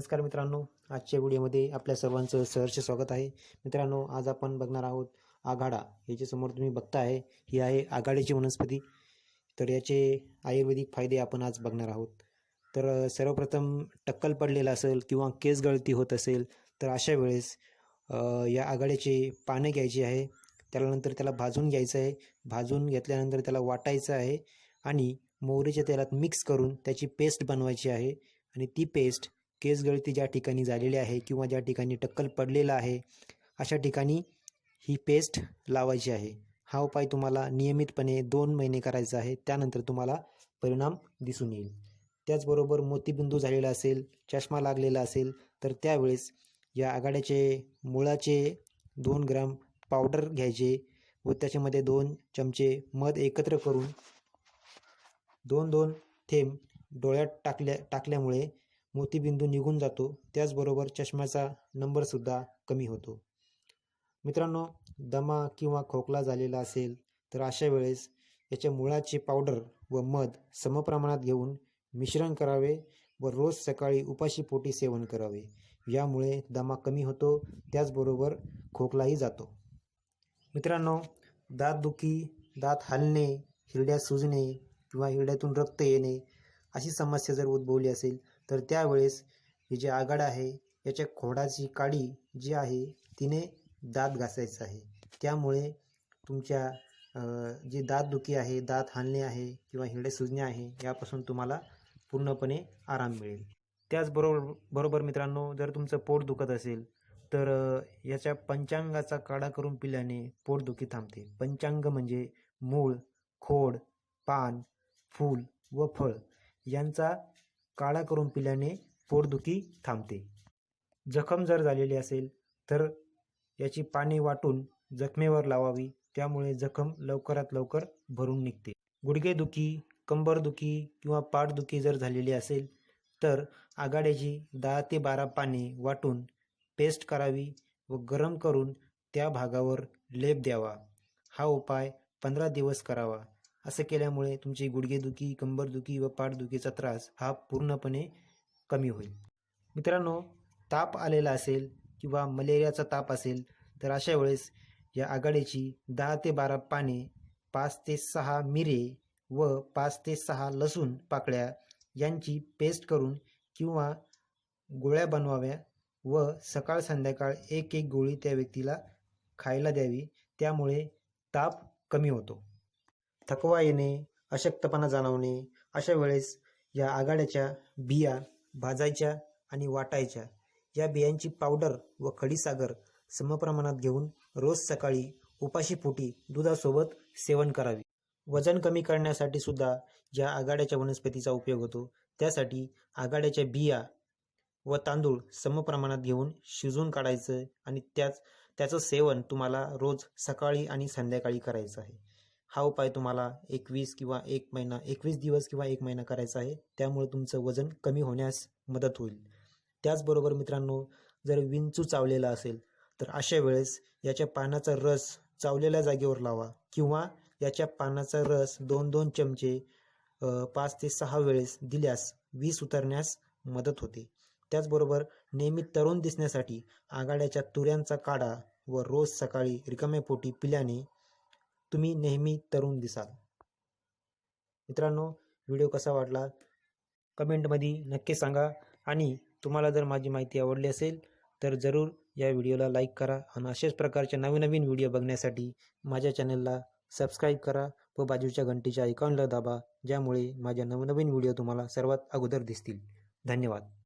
नमस्कार मित्रांनो आजच्या व्हिडिओमध्ये आपल्या सर्वांचं सहर्ष स्वागत आहे. मित्रांनो आज आपण बघणार आहोत आघाडा. याच्यासमोर तुम्ही बघताय ही आहे आघाडीची वनस्पती. तर याचे आयुर्वेदिक फायदे आपण आज बघणार आहोत. तर सर्वप्रथम टक्कल पडलेला असेल किंवा केस गळती होत असेल तर अशा वेळेस या आघाड्याचे पानं घ्यायची आहे. त्यानंतर त्याला भाजून घ्यायचं आहे. भाजून घेतल्यानंतर त्याला वाटायचं आहे आणि मोहरीच्या तेलात मिक्स करून त्याची पेस्ट बनवायची आहे. आणि ती पेस्ट केस गळती ज्या ठिकाणी झालेली आहे किंवा ज्या ठिकाणी टक्कल पडलेला आहे अशा ठिकाणी ही पेस्ट लावायची आहे. हा उपाय तुम्हाला नियमितपणे दोन महिने करायचा आहे त्यानंतर तुम्हाला परिणाम दिसून येईल. त्याचबरोबर मोतीबिंदू झालेला असेल चष्मा लागलेला असेल तर त्यावेळेस या आघाड्याचे मुळाचे दोन ग्राम पावडर घ्यायचे व त्याच्यामध्ये दोन चमचे मध एकत्र करून दोन दोन थेंब डोळ्यात टाकल्या टाकल्यामुळे मोतीबिंदू निघून जातो. त्याचबरोबर चष्म्याचा नंबरसुद्धा कमी होतो. मित्रांनो दमा किंवा खोकला झालेला असेल तर अशा वेळेस याच्या मुळाची पावडर व मध समप्रमाणात घेऊन मिश्रण करावे व रोज सकाळी उपाशी पोटी सेवन करावे. यामुळे दमा कमी होतो. त्याचबरोबर खोकलाही जातो. मित्रांनो दातदुखी दात हलणे हिरड्या सुजणे किंवा हिरड्यातून रक्त येणे अशी समस्या जर उद्भवली असेल तर त्यावेळेस ही जी आघाड आहे याच्या खोडाची काडी जी आहे तिने दात घासायचं आहे. त्यामुळे तुमच्या अ, जी दातदुखी आहे दात हालणे आहे किंवा हिरडे सुजणे आहे यापासून तुम्हाला पूर्णपणे आराम मिळेल. त्याचबरोबर बरोबर मित्रांनो जर तुमचं पोट दुखत असेल तर याच्या पंचांगाचा काढा करून पिल्याने पोटदुखी थांबते. पंचांग म्हणजे मूळ खोड पान फूल व फळ यांचा काढा करून पिल्याने पोटदुखी थांबते. जखम जर झालेली असेल तर याची पाने वाटून जखमेवर लावावी. त्यामुळे जखम लवकरात लवकर भरून निघते. गुडघेदुखी कंबरदुखी किंवा पाठदुखी जर झालेली असेल तर आघाड्याची दहा ते बारा पाने वाटून पेस्ट करावी व गरम करून त्या भागावर लेप द्यावा. हा उपाय पंधरा दिवस करावा. असं केल्यामुळे तुमची गुडघेदुखी कंबरदुखी व पाठदुखीचा त्रास हा पूर्णपणे कमी होईल. मित्रांनो ताप आलेला असेल किंवा मलेरियाचा ताप असेल तर अशा वेळेस या आघाडीची दहा ते बारा पाने पाच ते सहा मिरे व पाच ते सहा लसूण पाकळ्या यांची पेस्ट करून किंवा गोळ्या बनवाव्या व सकाळ संध्याकाळ एक एक गोळी त्या व्यक्तीला खायला द्यावी. त्यामुळे ताप कमी होतो. थकवा येणे अशक्तपणा जाणवणे अशा वेळेस या आघाड्याच्या बिया भाजायच्या आणि वाटायच्या. या बियांची पावडर व खडीसागर समप्रमाणात घेऊन रोज सकाळी उपाशी पोटी दुधासोबत सेवन करावे. वजन कमी करण्यासाठी सुद्धा या आघाड्याच्या वनस्पतीचा उपयोग होतो त्यासाठी आघाड्याच्या बिया व तांदूळ समप्रमाणात घेऊन शिजवून काढायचं आणि त्याच त्याचं सेवन तुम्हाला रोज सकाळी आणि संध्याकाळी करायचं आहे. हा उपाय तुम्हाला एकवीस किंवा एक महिना एकवीस दिवस किंवा एक महिना करायचा आहे. त्यामुळे तुमचं वजन कमी होण्यास मदत होईल. त्याचबरोबर मित्रांनो जर विंचू चावलेला असेल तर अशा वेळेस याच्या पानाचा रस चावलेल्या जागेवर लावा किंवा याच्या पानाचा रस दोन दोन चमचे पाच ते सहा वेळेस दिल्यास वीस उतरण्यास मदत होते. त्याचबरोबर नेहमी तरुण दिसण्यासाठी आघाड्याच्या तुऱ्यांचा काढा व रोज सकाळी रिकाम्या पोटी पिल्याने तुम्ही नेहमी तरुण दिसाल. मित्रांनो व्हिडिओ कसा वाटला? कमेंटमध्ये नक्की सांगा. आणि तुम्हाला जर माझी माहिती आवडली असेल तर जरूर या व्हिडिओला लाईक करा आणि अशाच प्रकारचे नवीन नवीन व्हिडिओ बघण्यासाठी माझ्या चॅनलला सबस्क्राईब करा व बाजूच्या घंटीच्या आयकॉनला दाबा ज्यामुळे माझ्या नवनवीन व्हिडिओ तुम्हाला सर्वात अगोदर दिसतील. धन्यवाद.